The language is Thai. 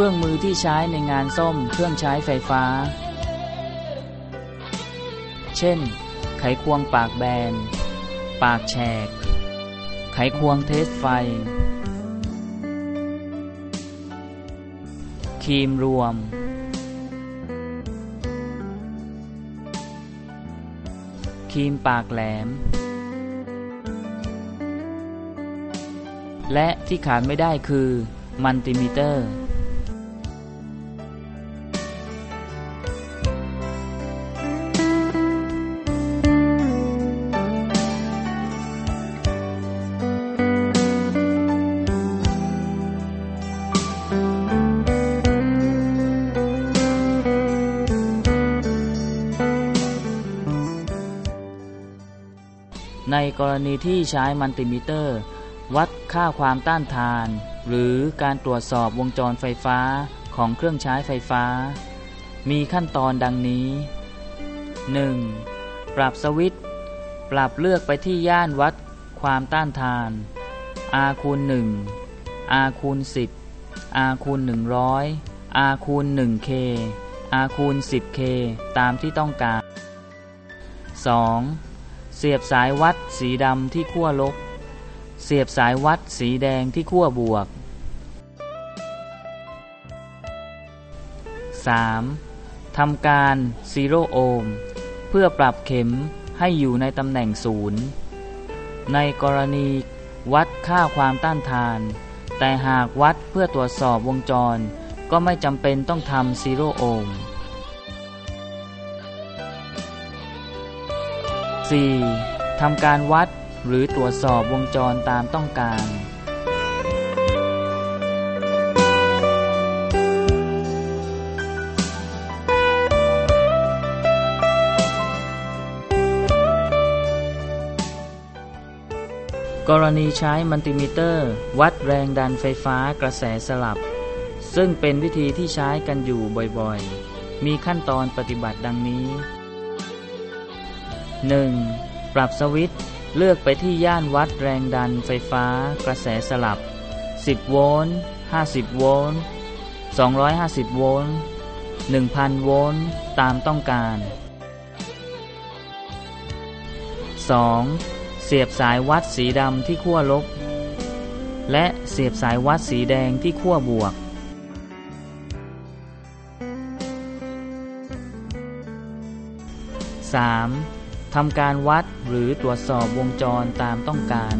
เครื่องมือที่ใช้ในงานซ่อมเครื่องใช้ไฟฟ้า เช่น ไขควงปากแบน ปากแฉก ไขควงเทสไฟ ครีมรวม ครีมปากแหลม และที่ขาดไม่ได้คือมัลติมิเตอร์ ในกรณีที่ใช้มัลติมิเตอร์ วัดค่าความต้านทาน หรือการตรวจสอบวงจรไฟฟ้าของเครื่องใช้ไฟฟ้า มีขั้นตอนดังนี้ 1. ปรับสวิตช์ปรับเลือกไปที่ย่านวัดความต้านทาน R คูณ1 R คูณ10 R คูณ100 R คูณ 1K R คูณ 10K ตามที่ต้องการ 2. เสียบสายวัดสีดำที่ขั้วลบ เสียบสายวัดสีแดงที่ขั้วบวก 3. ทำการซีโร่โอห์มเพื่อปรับเข็มให้อยู่ในตำแหน่งศูนย์ในกรณีวัดค่าความต้านทาน แต่หากวัดเพื่อตรวจสอบวงจร ก็ไม่จำเป็นต้องทำซีโร่โอห์ม 4. ทำการวัดหรือตรวจสอบวงจรตามต้องการ กรณีใช้มัลติมิเตอร์ วัดแรงดันไฟฟ้ากระแสสลับ ซึ่งเป็นวิธีที่ใช้กันอยู่บ่อยๆ มีขั้นตอนปฏิบัติดังนี้ 1. ปรับสวิตเลือกไปที่ย่านวัดแรงดันไฟฟ้ากระแสสลับ 10 โวลต์ 50 โวลต์ 250 โวลต์ 1,000 โวลต์ ตามต้องการ 2. เสียบสายวัดสีดำที่ขั้วลบ และเสียบสายวัดสีแดงที่ขั้วบวก 3. ทำการวัดหรือตรวจสอบวงจรตามต้องการ